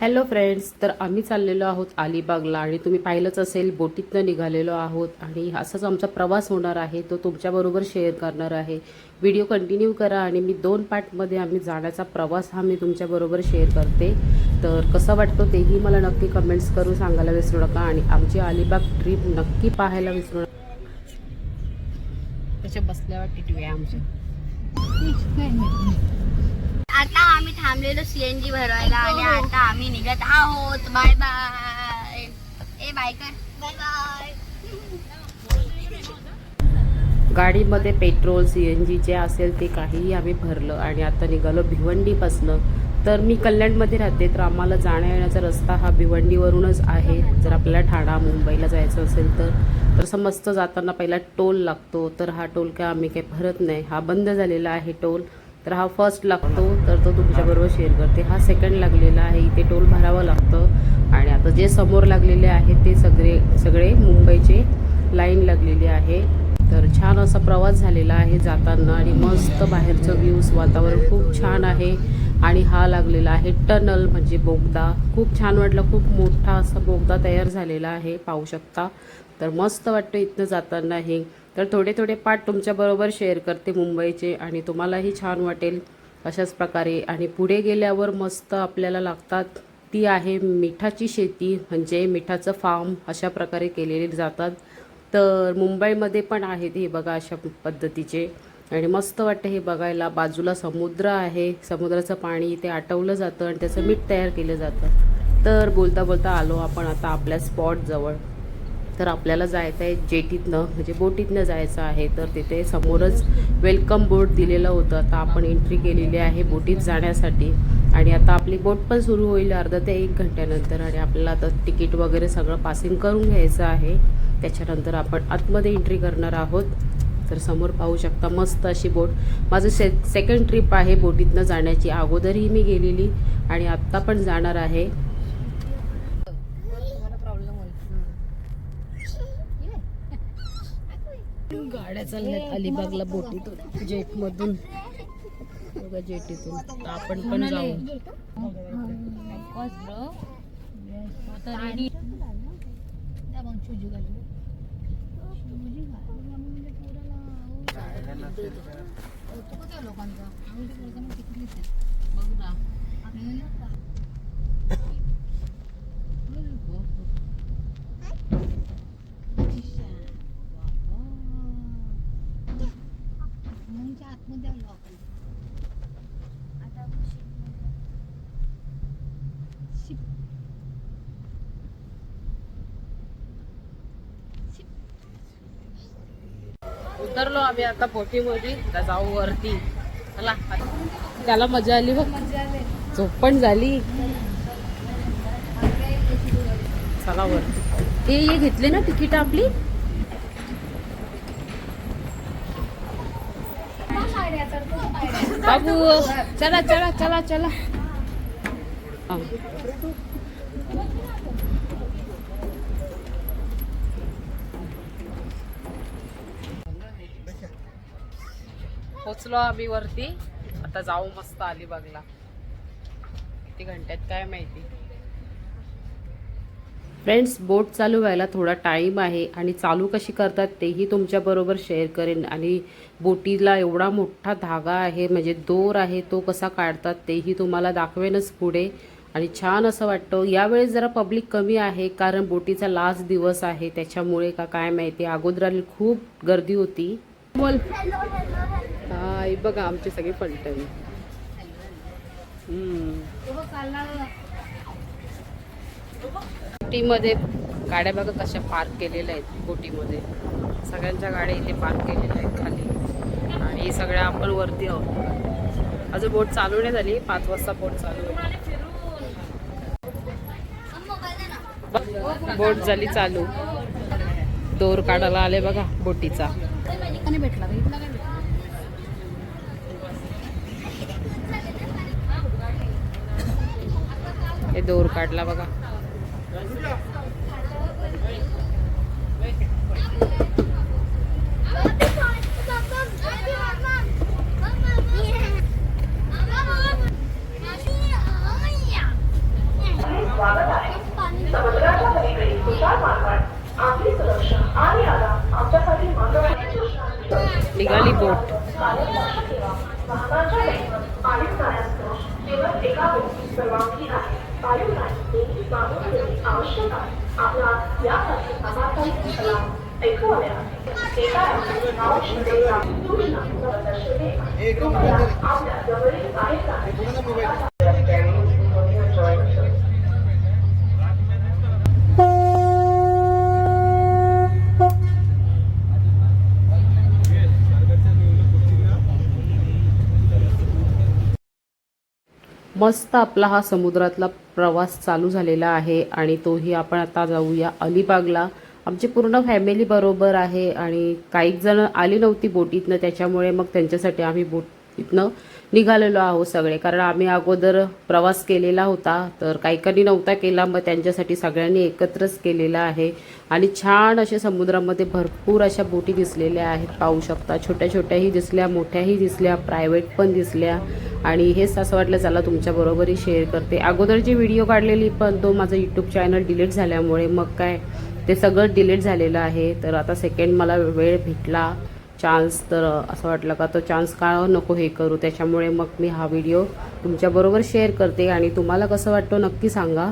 Hello friends तर आम्ही चाललेलो आहोत अलिबागला आणि तुम्ही पाहिलंच असेल बोटीतनं निघालेलो आहोत आणि असाच आमचा प्रवास होणार आहे तो तुमच्याबरोबर शेअर करणार आहे. व्हिडिओ कंटिन्यू करा आणि मी दोन पार्टमध्ये आम्ही जाण्याचा प्रवास हा मी तुमच्याबरोबर शेअर करते. तर कसं वाटतो तेही मला नक्की कमेंट्स करून सांगायला विसरू नका आणि आमची अलिबाग ट्रिप नक्की पाहायला विसरू नका. बसल्यावर टिटवी आहे आमची. आता आम्ही थांबलेलो सीएनजी भरवायला आणि आता आम्ही निघत आहोत. बाय बाय ए बाय कर. बाय बाय गाडीमध्ये पेट्रोल सी एन जी जे असेल ते काहीही आम्ही भरलं आणि आता निघालो भिवंडीपासनं. तर मी कल्याणमध्ये राहते तर आम्हाला जाण्या येण्याचा रस्ता हा भिवंडीवरूनच आहे. जर आपल्याला ठाणा मुंबईला जायचं असेल तर. तर समस्त जाताना पहिला टोल लागतो तर हा टोल काय आम्ही काही भरत नाही. हा बंद झालेला आहे टोल. तर हा फर्स्ट लागतो. तर तो तुमच्याबरोबर शेअर करते. हा सेकंड लागलेला आहे. इथे टोल भरावं लागतं. आणि आता जे समोर लागलेले आहे ते सगळे सगळे मुंबईचे लाईन लागलेली आहे. तर छान असा प्रवास झालेला आहे जाताना आणि मस्त बाहेरचं व्ह्यूज वातावरण खूप छान आहे. आणि हा लागलेला आहे टनल म्हणजे बोगदा. खूप छान वाटलं. खूप मोठा असा बोगदा तयार झालेला आहे. पाहू शकता. तर मस्त वाटतं इथनं जाताना हे. तर थोडे थोडे पाठ तुमच्याबरोबर शेअर करते मुंबईचे आणि तुम्हालाही छान वाटेल अशाच प्रकारे. आणि पुढे गेल्यावर मस्त आपल्याला लागतात ती आहे मिठाची शेती म्हणजे मिठाचं फार्म अशा प्रकारे केलेले जातात. तर मुंबईमध्ये पण आहेत हे बघा अशा पद्धतीचे. आणि मस्त वाटतं हे बघायला. बाजूला समुद्र आहे. समुद्राचं पाणी इथे आटवलं जातं आणि त्याचं मीठ तयार केलं जातं. तर बोलता बोलता आलो आपण आता आपल्या स्पॉटजवळ तर आपल्याला जायचं आहे जेटीतनं म्हणजे बोटीतनं जायचं आहे. तर तिथे समोरच वेलकम बोट दिलेलं होतं. आता आपण एंट्री केलेली आहे बोटीत जाण्यासाठी. आणि आता आपली बोट पण सुरू होईल अर्धा ते एक घंट्यानंतर. आणि आपल्याला आता तिकीट वगैरे सगळं पासिंग करून घ्यायचं आहे. त्याच्यानंतर आपण आतमध्ये एंट्री करणार आहोत. तर समोर पाहू शकता मस्त अशी बोट. माझं से सेकंड ट्रिप आहे बोटीतनं जाण्याची. अगोदरही मी गेलेली आणि आत्ता पण जाणार आहे. गाड्या चालल्यात. अलिबागला बोटीतून जेटमधून. बघा जेटीतून. आपण पण जाऊ आतमध्ये आलो आपण आता उतरलो आम्ही आता बोटीमध्ये आता जाऊ वरती. चला. त्याला मजा आली बघ. झोप पण झाली. चला वरती. ते हे घेतले ना तिकीट आपली? बाबू चला चला चला चला. पोचलो आम्ही वरती. आता जाऊ मस्त अलिबागला. किती घंट्यात काय माहिती. फ्रेंड्स बोट चालू व्हायला थोडा टाईम आहे आणि चालू कशी करतात तेही तुमच्याबरोबर शेअर करेन. आणि बोटीला एवढा मोठा धागा आहे म्हणजे दोर आहे तो कसा काढतात तेही तुम्हाला दाखवेनच पुढे. आणि छान असं वाटतं. यावेळेस जरा पब्लिक कमी आहे कारण बोटीचा लास्ट दिवस आहे. त्याच्यामुळे का काय माहिती अगोदर खूप गर्दी होती. बोल. हा बघा आमची सगळी फलटणी बोटीमध्ये गाड्या बघा कशा पार्क केलेल्या आहेत बोटीमध्ये सगळ्यांच्या गाड्या इथे पार्क केलेल्या आहेत खाली. आणि सगळ्या आपण वरती आहोत. अजून बोट चालू नाही झाली. पाच वाजता बोट चालू आहे. बोट झाली चालू. दोर काढायला आले बघा बोटीचा. भेटला भेटला काय भेटला हे दोर काढला बघा. मस्त आपला हा समुद्रातला प्रवास चालू झालेला आहे आणि तोही आपण आता जाऊया अलिबागला. आमची पूर्ण फॅमिली बरोबर आहे आणि काही जण आली नव्हती बोटीतनं त्याच्यामुळे मग त्यांच्यासाठी आम्ही बोटीतनं निघालेलो आहोत सगळे. कारण आम्ही अगोदर प्रवास केलेला होता तर काही काही नव्हता केला मग त्यांच्यासाठी सगळ्यांनी एकत्रच केलेला आहे. आणि छान असे समुद्रामध्ये भरपूर अशा बोटी दिसलेल्या आहेत पाहू शकता. छोट्या छोट्याही दिसल्या मोठ्याही दिसल्या प्रायव्हेट पण दिसल्या. आणि हेच असं वाटलं चला तुमच्याबरोबरही शेअर करते. अगोदर जी व्हिडिओ काढलेली पण तो माझं यूट्यूब चॅनल डिलीट झाल्यामुळे मग काय ते सगळं डिलीट झालेलं आहे. तर आता सेकंड मला वेळ भेटला. चान्स तर असं वाटलं का तो चान्स का नको हे करू? त्याच्यामुळे मग मी हा व्हिडिओ तुमच्याबरोबर शेअर करते आणि तुम्हाला कसं वाटतं नक्की सांगा.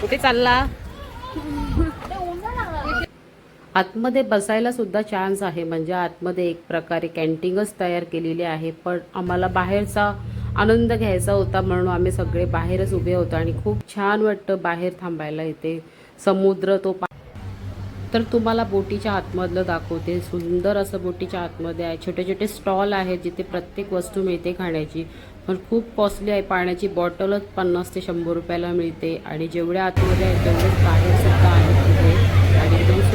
कुठे चालला? आतमध्ये बसायला सुद्धा चान्स आहे. म्हणजे आतमध्ये एक प्रकारे कॅन्टीनच तयार केलेली आहे. पण आम्हाला बाहेरचा आनंद घ्यायचा होता म्हणून आम्ही सगळे बाहेरच उभे होतो आणि खूप छान वाटतं बाहेर थांबायला इथे. समुद्र तो पा तर तुम्हाला बोटीच्या आतमधलं दाखवते. सुंदर असं बोटीच्या आतमध्ये आहे. छोटे छोटे स्टॉल आहेत जिथे प्रत्येक वस्तू मिळते खाण्याची. पण खूप कॉस्टली आहे. पाण्याची बॉटलच पन्नास ते शंभर रुपयाला मिळते. आणि जेवढ्या आतमध्ये आहे तेवढेच बाहेर सुद्धा आहेत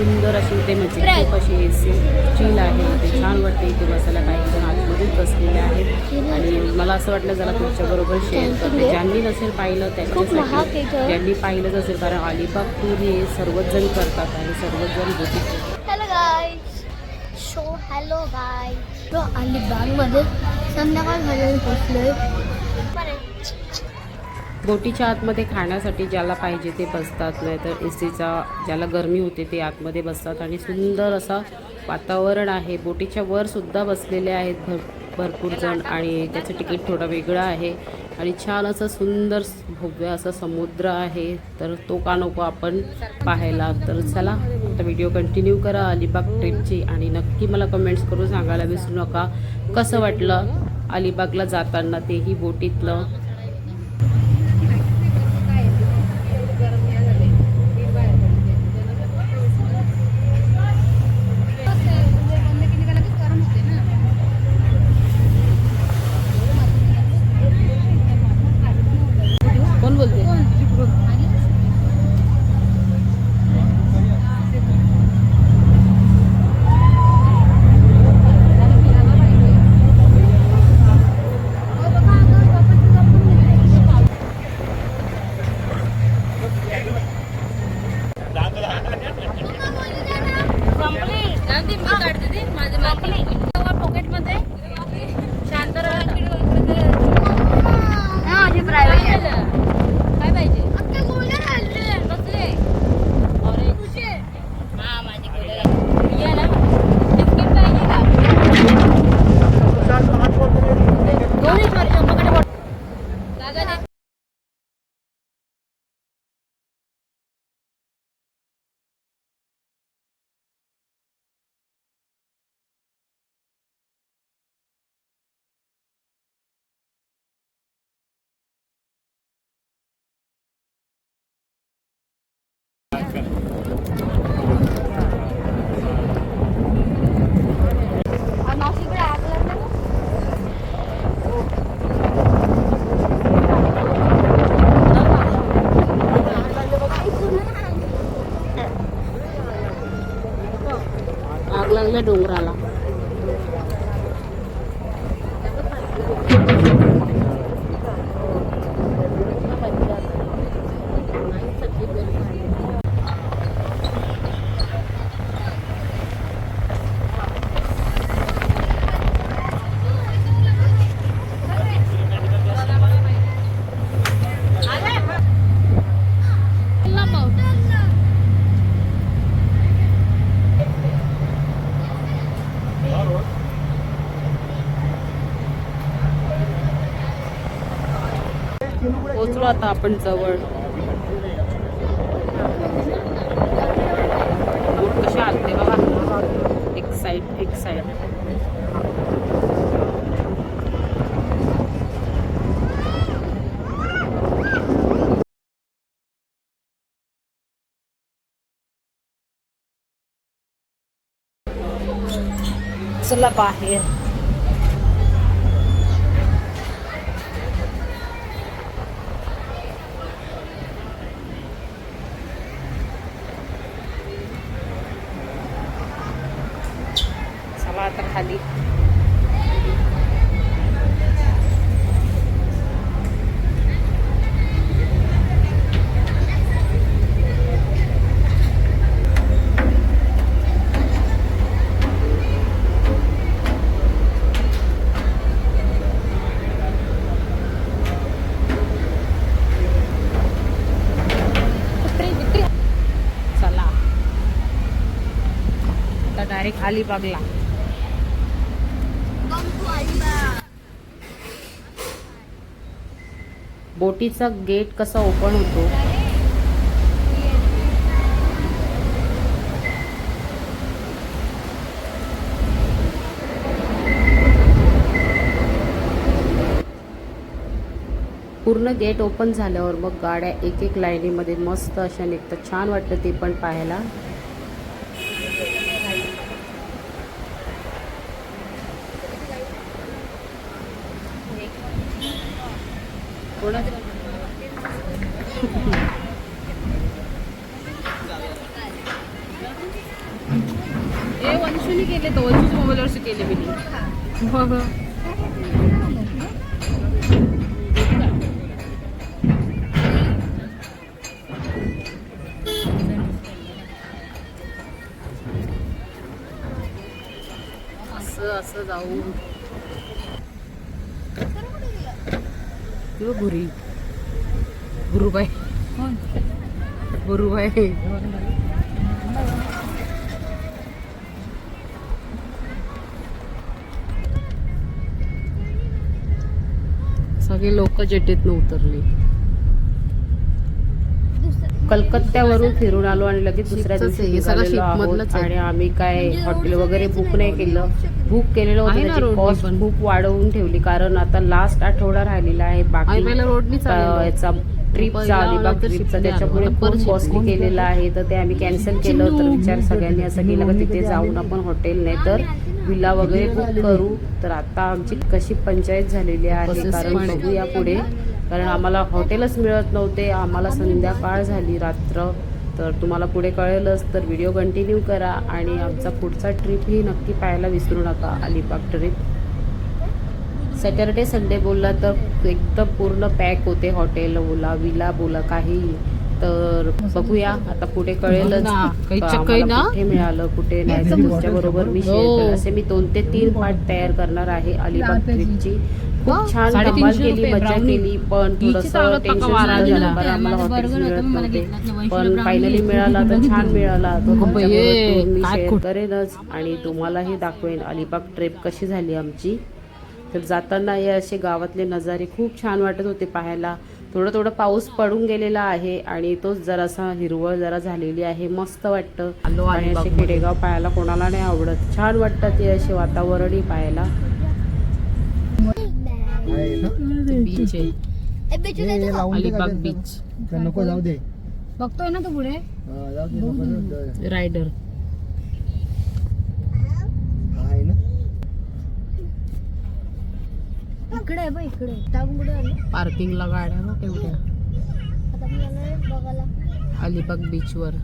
सुंदर अशी इथे म्हणजे खूप अशी एसी स्टील आहे इथे छान वाटते इथे बसायला. काही जण आतमध्येच बसलेले आहेत. आणि मला असं वाटलं जरा तुमच्याबरोबर शेअर करते. ज्यांनी नसेल पाहिलं त्यांच्यासाठी ज्यांनी पाहिलंच असेल कारण अलिबाग टूर हे सर्वच जण करतात आणि सर्वच जण बोटी हॅलो गाईज शो हॅलो गाय तो अलिबागमध्ये संध्याकाळ झालेलं पोचलोय बोटीच्या आतमध्ये खाण्यासाठी ज्याला पाहिजे ते बसतात नाहीतर ए सीचा ज्याला गरमी होते ते आतमध्ये बसतात. आणि सुंदर असं वातावरण आहे. बोटीच्या वरसुद्धा बसलेले आहेत भर भरपूर जण आणि त्याचं तिकीट थोडं वेगळं आहे. आणि छान असं सुंदर भव्य असं समुद्र आहे. तर तो का नको आपण पाहायला. तर चला आता व्हिडिओ कंटिन्यू करा अलिबाग ट्रिपची. आणि नक्की मला कमेंट्स करून सांगायला विसरू नका. कसं वाटलं अलिबागला जाताना तेही बोटीतलं कोण बोलते माझी लागला आग लागल्या डोंगराला आता आपण जवळ. कशी आणते बघा. एक साईड एक साईड चला बाहेर. अलिबागला. बोटीचा गेट कसा ओपन होतो? पूर्ण गेट ओपन झाल्यावर मग गाड्या एक एक लाईनीमध्ये मस्त अशा निघतात. छान वाटतं ते पण पाहायला. ए वंशूने केले तो वंशूच्या मोबाईलवरचे केले मी. मग असं असं जाऊ. किंवा गुरी. गुरुबाई. गुरुबाई. सगळे लोक जेटीतनं उतरले. कलकत्त्यावरून फिरून आलो आणि लगेच दुसऱ्या दिवशी. आणि आम्ही काय हॉटेल वगैरे बुक नाही केलं बुक केलेलं होतं कॉस्ट. खूप वाढवून ठेवली कारण आता लास्ट आठवडा राहिलेला आहे बाकी. याचा ट्रिपचा अलिबाग ट्रिपचा त्याच्यामुळे. खूप कॉस्टली. केलेलं आहे तर ते आम्ही कॅन्सल केलं तर विचार सगळ्यांनी असं केलं की तिथे जाऊन आपण हॉटेल नाही तर विला वगैरे बुक करू तर आता आमची कशी पंचायत झालेली आहे कारण. बघूया पुढे कारण आम्हाला हॉटेलच मिळत नव्हते आम्हाला संध्याकाळ झाली रात्र. तर तुम्हाला पुढे कळेलच तर व्हिडिओ कंटिन्यू करा आणि आमचा पुढचा ट्रिप ही नक्की पाहायला विसरू नका अलिबाग ट्रिप सॅटर्डे संडे बोलला तर एकदम पूर्ण पॅक होते हॉटेल बोला विला बोला काही. तर बघूया आता पुढे कळेलच? कुठे मिळालं कुठे नाही तुमच्या बरोबर मी शेअर हो. असे मी दोन ते तीन पार्ट तयार करणार आहे अलिबाग ट्रिपची खूप छान धमाल केली मजा पण थोडस टेन्शन झालं. आम्हाला मिळत नव्हते पण फायनली मिळाला तर. छान मिळाला. तो मी शेअर करेनच. आणि तुम्हालाही दाखवेन अलिबाग ट्रिप कशी झाली आमची. तर जाताना हे असे गावातले नजारे खूप छान वाटत होते पाहायला. थोडं थोडं पाऊस पडून गेलेला आहे आणि तोच जरासा हिरवळ जरा झालेली आहे मस्त वाटतं. आलो आणि असे. खेडेगाव पाहायला कोणाला नाही आवडत. छान वाटतं ते असे वातावरणही पाहायला. बीच आहे. अलिबाग बीच नको जाऊ दे. बघतोय ना तू पुढे? हा. रायडर इकडे आहे बघ इकडे. पार्किंगला गाड्या ना तेवढ्या. अलिबाग बीचवर